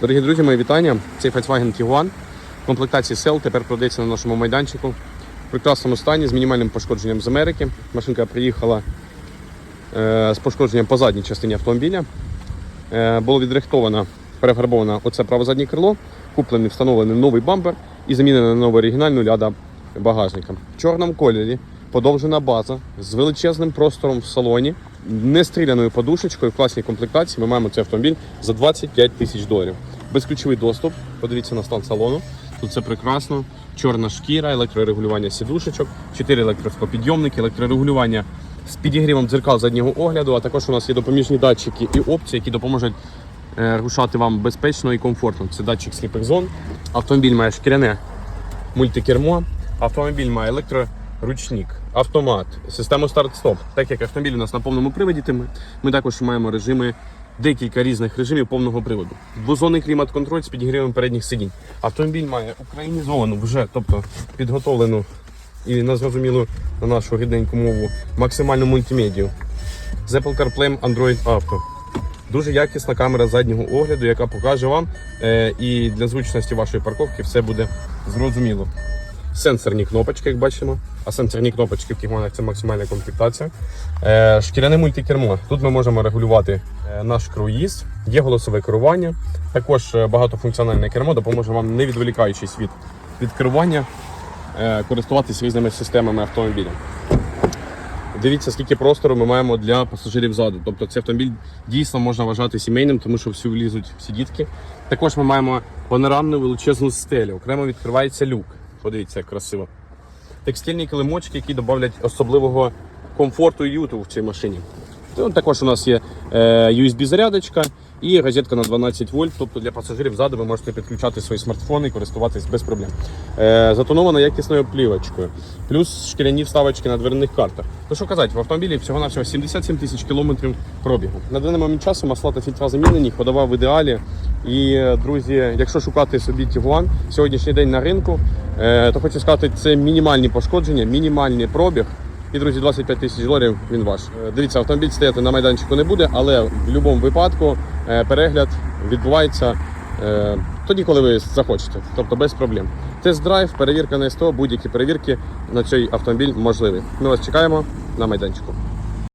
Дорогі друзі, мої вітання. Цей Volkswagen Tiguan в комплектації Cell тепер продається на нашому майданчику в прекрасному стані з мінімальним пошкодженням з Америки. Машинка приїхала е, з пошкодженням по задній частині автомобіля. Е, було відрихтовано, перефарбовано оце праве заднє крило, куплений, встановлений новий бампер і замінена на нову оригінальну ляда багажника. В чорному кольорі подовжена база з величезним простором в салоні, нестріляною подушечкою в класній комплектації. Ми маємо цей автомобіль за 25 тисяч доларів. Безключовий доступ. Подивіться на стан салону. Тут все прекрасно. Чорна шкіра, електрорегулювання сідушечок, 4 електросклопідйомники, електрорегулювання з підігрівом дзеркал заднього огляду, а також у нас є допоміжні датчики і опції, які допоможуть е, рушати вам безпечно і комфортно. Це датчик сліпих зон. Автомобіль має шкіряне мультикермо. Автомобіль має електроручник, автомат, систему старт-стоп. Так як автомобіль у нас на повному приводі, ми також маємо режими, декілька різних режимів повного приводу. Двозонний клімат-контроль з підігрівом передніх сидінь. Автомобіль має українізовану вже, тобто підготовлену і на зрозумілу на нашу рідненьку мову максимальну мультимедію. З Apple CarPlay Android Auto. Дуже якісна камера заднього огляду, яка покаже вам е, і для зручності вашої парковки все буде зрозуміло. Сенсорні кнопочки, як бачимо. А сенсорні кнопочки в Тігманах це максимальна комплектація. Е, шкіряне мультикермо. Тут ми можемо регулювати е, наш круїз, є голосове керування. Також е, багатофункціональне кермо допоможе вам, не відволікаючись від, від керування, користуватись різними системами автомобіля. Дивіться, скільки простору ми маємо для пасажирів ззаду. Тобто цей автомобіль дійсно можна вважати сімейним, тому що всі влізуть всі дітки. Також ми маємо панорамну величезну стелю. Окремо відкривається люк. Подивіться, як красиво. Текстильні килимочки, які додають особливого комфорту і юту в цій машині. Також у нас є е, USB-зарядочка і розетка на 12 вольт. Тобто для пасажирів ззаду ви можете підключати свої смартфони і користуватись без проблем. Е, затонована якісною плівочкою. Плюс шкіряні вставочки на дверних картах. То що казати, в автомобілі всього-навсього 77 тисяч кілометрів пробігу. На даний момент часу масла та фільтра замінені, ходова в ідеалі. І, е, друзі, якщо шукати собі Тігуан сьогоднішній день на ринку, е, то хочу сказати, це мінімальні пошкодження, мінімальний пробіг. І, друзі, 25 тисяч доларів він ваш. Е, Дивіться, автомобіль стояти на майданчику не буде, але в будь-якому випадку е, перегляд відбувається е, тоді, коли ви захочете, тобто без проблем. Тест-драйв, перевірка на СТО, будь-які перевірки на цей автомобіль можливі. Ми вас чекаємо на майданчику.